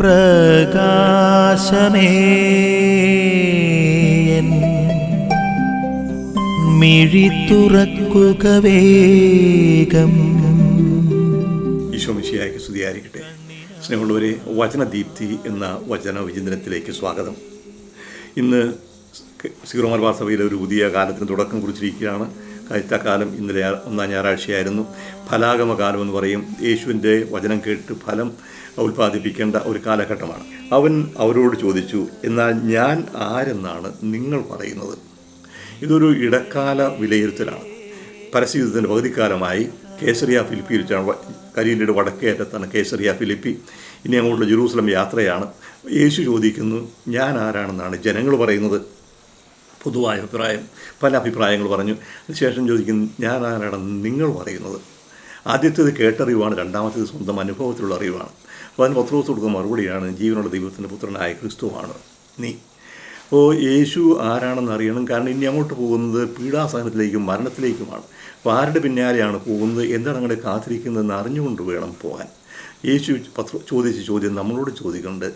പ്രകാശമേ മിഴി തുറക്കുക വേഗം ഈശോ മിശിയായ്ക്ക് സ്തുതിയായിരിക്കട്ടെ സ്നേഹമുള്ളവരെ വചനദീപ്തി എന്ന വചന വിചിന്തനത്തിലേക്ക് സ്വാഗതം ഇന്ന് സീറോ മലബാർ സഭയിലെ ഒരു പുതിയ കാലത്തിന് തുടക്കം കുറിച്ചിരിക്കുകയാണ് കാലം ഇന്നലെ ഒന്നാം ഞായറാഴ്ചയായിരുന്നു. ഫലാഗമ കാലം എന്ന് പറയും. യേശുവിന്റെ വചനം കേട്ട് ഫലം ഉൽപ്പാദിപ്പിക്കേണ്ട ഒരു കാലഘട്ടമാണ്. അവൻ അവരോട് ചോദിച്ചു എന്നാൽ ഞാൻ ആരെന്നാണ് നിങ്ങൾ പറയുന്നത്? ഇതൊരു ഇടക്കാല വിലയിരുത്തലാണ്. പരസ്യയുദ്ധത്തിന്റെ പകുതിക്കാലമായി കേസറിയ ഫിലിപ്പി വെച്ചാണ് വ- വടക്കേറ്റത്താണ് കേസറിയ ഫിലിപ്പി. ഇനി അങ്ങോട്ടുള്ള ജെറൂസലം യാത്രയാണ്. യേശു ചോദിക്കുന്നു ഞാൻ ആരാണെന്നാണ്? ജനങ്ങൾ പറയുന്നത് പൊതുവായ അഭിപ്രായം പല അഭിപ്രായങ്ങൾ പറഞ്ഞു. അതിനുശേഷം ചോദിക്കുന്നു ഞാൻ ആരാണ്? നിങ്ങൾ പറയുന്നത്. ആദ്യത്തേത് കേട്ടറിവാണ് രണ്ടാമത്തേത് സ്വന്തം അനുഭവത്തിലുള്ള അറിവാണ്. അപ്പോൾ അതിന് പത്രോസ് കൊടുക്കുന്ന മറുപടിയാണ് ജീവനുള്ള ദൈവത്തിന്റെ പുത്രനായ ക്രിസ്തുവാണ് നീ. അപ്പോൾ യേശു ആരാണെന്ന് അറിയണം. കാരണം ഇനി അങ്ങോട്ട് പോകുന്നത് പീഡാസഹനത്തിലേക്കും മരണത്തിലേക്കുമാണ്. അപ്പോൾ ആരുടെ പിന്നാലെയാണ് പോകുന്നത്? എന്താണ് അങ്ങനെ കാത്തിരിക്കുന്നതെന്ന് അറിഞ്ഞുകൊണ്ട് വേണം പോകാൻ. യേശു പത്ര ചോദിച്ച ചോദ്യം നമ്മളോട് ചോദിക്കുന്നുണ്ട്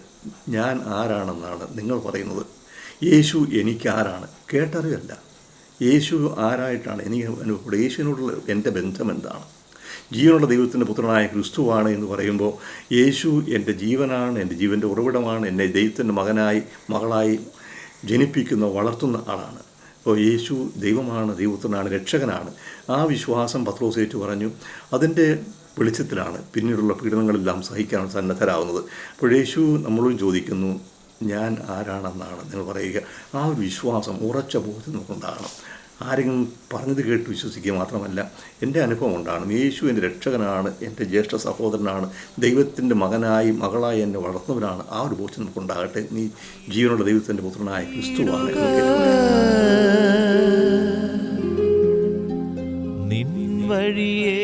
ഞാൻ ആരാണെന്നാണ്? നിങ്ങൾ പറയുന്നത്. യേശു എനിക്കാരാണ്. കേട്ടറിവല്ല യേശു ആരായിട്ടാണ്? എനിക്ക് അനുഭവപ്പെടുക യേശുവിനോടുള്ള എന്റെ ബന്ധം എന്താണ്? ജീവനുള്ള ദൈവത്തിന്റെ പുത്രനായ ക്രിസ്തുവാണ് എന്ന് പറയുമ്പോൾ യേശു എന്റെ ജീവനാണ് എന്റെ ജീവന്റെ ഉറവിടമാണ് എന്നെ ദൈവത്തിന്റെ മകനായി മകളായി ജനിപ്പിക്കുന്ന വളർത്തുന്ന ആളാണ്. അപ്പോൾ യേശു ദൈവമാണ് ദൈവത്തിനാണ് രക്ഷകനാണ്. ആ വിശ്വാസം പത്രോസേറ്റ് പറഞ്ഞു. അതിന്റെ വെളിച്ചത്തിലാണ് പിന്നീടുള്ള പീഡനങ്ങളെല്ലാം സഹിക്കാൻ സന്നദ്ധരാകുന്നത്. അപ്പോൾ യേശു നമ്മളോട് ചോദിക്കുന്നു ഞാൻ ആരാണെന്നാണ് നിങ്ങൾ പറയുക. ആ ഒരു വിശ്വാസം ഉറച്ച ബോധ്യം നമുക്കുണ്ടാകണം ആരെങ്കിലും പറഞ്ഞത് കേട്ട് വിശ്വസിക്കുക മാത്രമല്ല എന്റെ അനുഭവം ഉണ്ടാണ് യേശു എന്റെ രക്ഷകനാണ് എന്റെ ജ്യേഷ്ഠ സഹോദരനാണ് ദൈവത്തിന്റെ മകനായി മകളായി എന്നെ വളർത്തുന്നവനാണ് ആ ഒരു ബോധ്യം നമുക്കുണ്ടാകട്ടെ നീ ജീവനുള്ള ദൈവത്തിന്റെ പുത്രനായ ക്രിസ്തുവാണ് നിൻ വഴിയേ